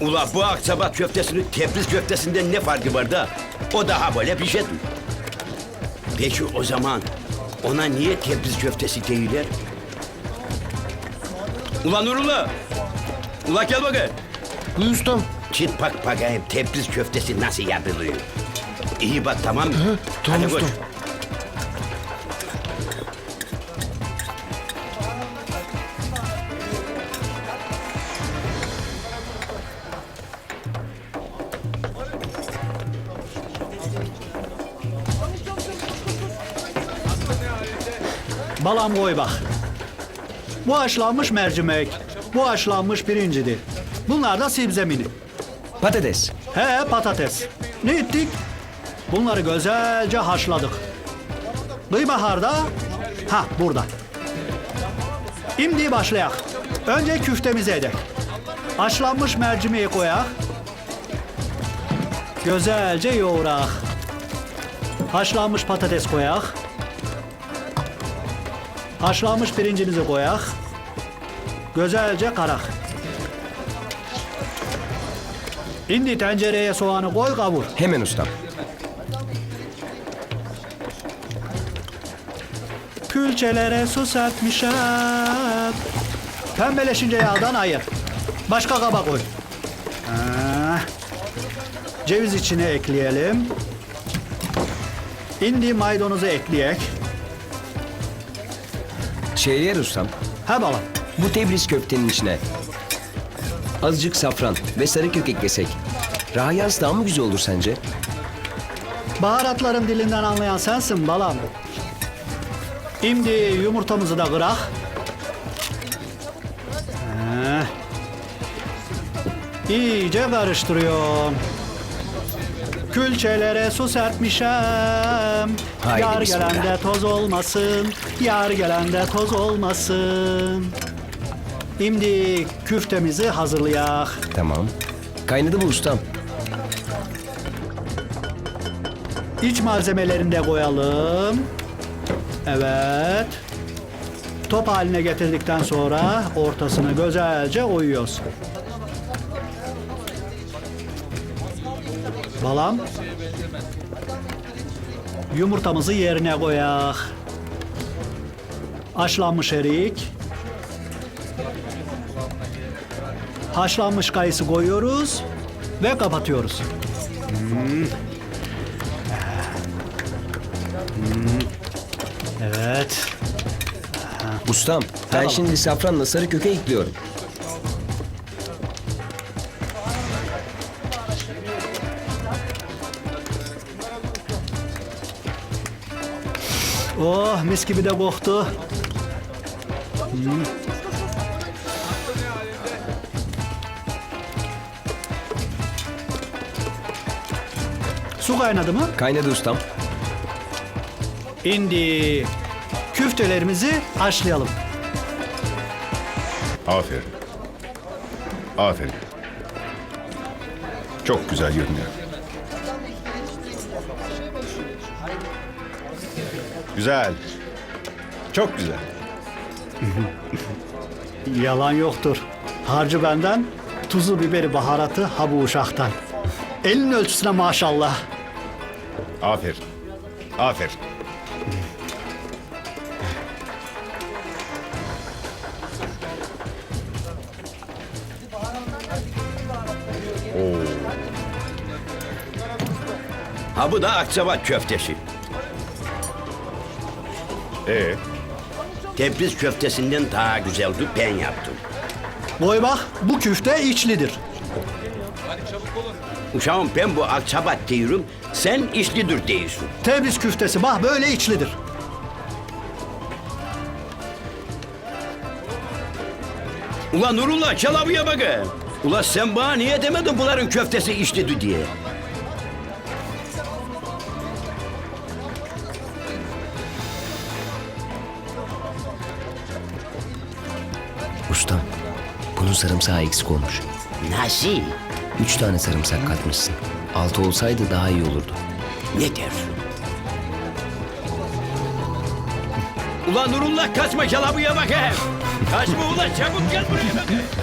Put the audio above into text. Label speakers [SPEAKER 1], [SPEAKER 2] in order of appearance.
[SPEAKER 1] Ula bu akçabat köftesinin Tebriz köftesinden ne farkı var da? O daha böyle bir şey. Peki o zaman ona niye Tebriz köftesi değiller? Ulan Nurullah! Ula gel bakayım.
[SPEAKER 2] Buyur ustam.
[SPEAKER 1] Git bak bakayım Tebriz köftesi nasıl yapılıyor. İyi bak tamam mı? Hadi koş.
[SPEAKER 3] Balam koy bak. Bu haşlanmış mercimek, bu haşlanmış pirincidir. Bunlar da sibzemini.
[SPEAKER 4] Patates.
[SPEAKER 3] He patates. Ne ettik? Bunları güzelce haşladık. Kıybaharda, ha burada. Şimdi başlayak. Önce küftemizi edek. Haşlanmış mercimeği koyak. Güzelce yoğurak. Haşlanmış patates koyak. Haşlanmış pirincimizi koyak. Güzelce karak. Şimdi tencereye soğanı koy kavur.
[SPEAKER 4] Hemen ustam.
[SPEAKER 3] Külçelere su serpmişem. Pembeleşince yağdan ayır. Başka kaba koy. Ha. Ceviz içine ekleyelim. Indi maydanozu ekleyek.
[SPEAKER 4] Şehriyer ustam.
[SPEAKER 3] He balam.
[SPEAKER 4] Bu Tebriz köftenin içine azıcık safran ve sarı kök eklesek. Rahiyaz daha mı güzel olur sence?
[SPEAKER 3] Baharatların dilinden anlayan sensin balam. Şimdi yumurtamızı da kırak. Heh. İyice karıştırıyorum. Külçelere su serpmişem.
[SPEAKER 4] Haydi
[SPEAKER 3] yar
[SPEAKER 4] bismillah.
[SPEAKER 3] gelende toz olmasın. Yar gelende toz olmasın. Şimdi küftemizi hazırlayak.
[SPEAKER 4] Tamam. Kaynadı mı ustam?
[SPEAKER 3] İç malzemelerini de koyalım. Evet. Top haline getirdikten sonra ortasını güzelce oyuyoruz. Balam. Yumurtamızı yerine koyak. Haşlanmış erik. Haşlanmış kayısı koyuyoruz ve kapatıyoruz. Evet.
[SPEAKER 4] Ustam, ben
[SPEAKER 3] Tamam.
[SPEAKER 4] şimdi safranla sarı köke ekliyorum.
[SPEAKER 3] Oh mis gibi de koktu. Su kaynadı mı?
[SPEAKER 4] Kaynadı ustam.
[SPEAKER 3] Şimdi küftelerimizi haşlayalım.
[SPEAKER 5] Aferin. Aferin. Çok güzel görünüyor. Güzel. Çok güzel.
[SPEAKER 3] Yalan yoktur. Harcı benden, tuzu biberi baharatı ha bu uşaktan. Elin ölçüsüne maşallah.
[SPEAKER 5] Aferin. Aferin. Oo,
[SPEAKER 1] Ha bu da akçabat köftesi.
[SPEAKER 5] ee,
[SPEAKER 1] Tebriz köftesinden daha güzeldi ben yaptım.
[SPEAKER 3] Koy bak bu küfte içlidir.
[SPEAKER 1] Uşağım ben bu akçabat diyorum, sen işlidir diyorsun.
[SPEAKER 3] Tebriz küftesi bak böyle içlidir.
[SPEAKER 1] Ulan Nurullah çalabıya bak. He. Ula sen bana niye demedin bunların köftesi işledi diye?
[SPEAKER 4] Ustam, bunun sarımsağı eksik olmuş.
[SPEAKER 1] Nasıl?
[SPEAKER 4] Üç tane sarımsak katmışsın. Altı olsaydı daha iyi olurdu.
[SPEAKER 1] Ne dersin? Ulan Nurullah kaçma yalabuya bakayım. Kaçma ulan çabuk gel buraya.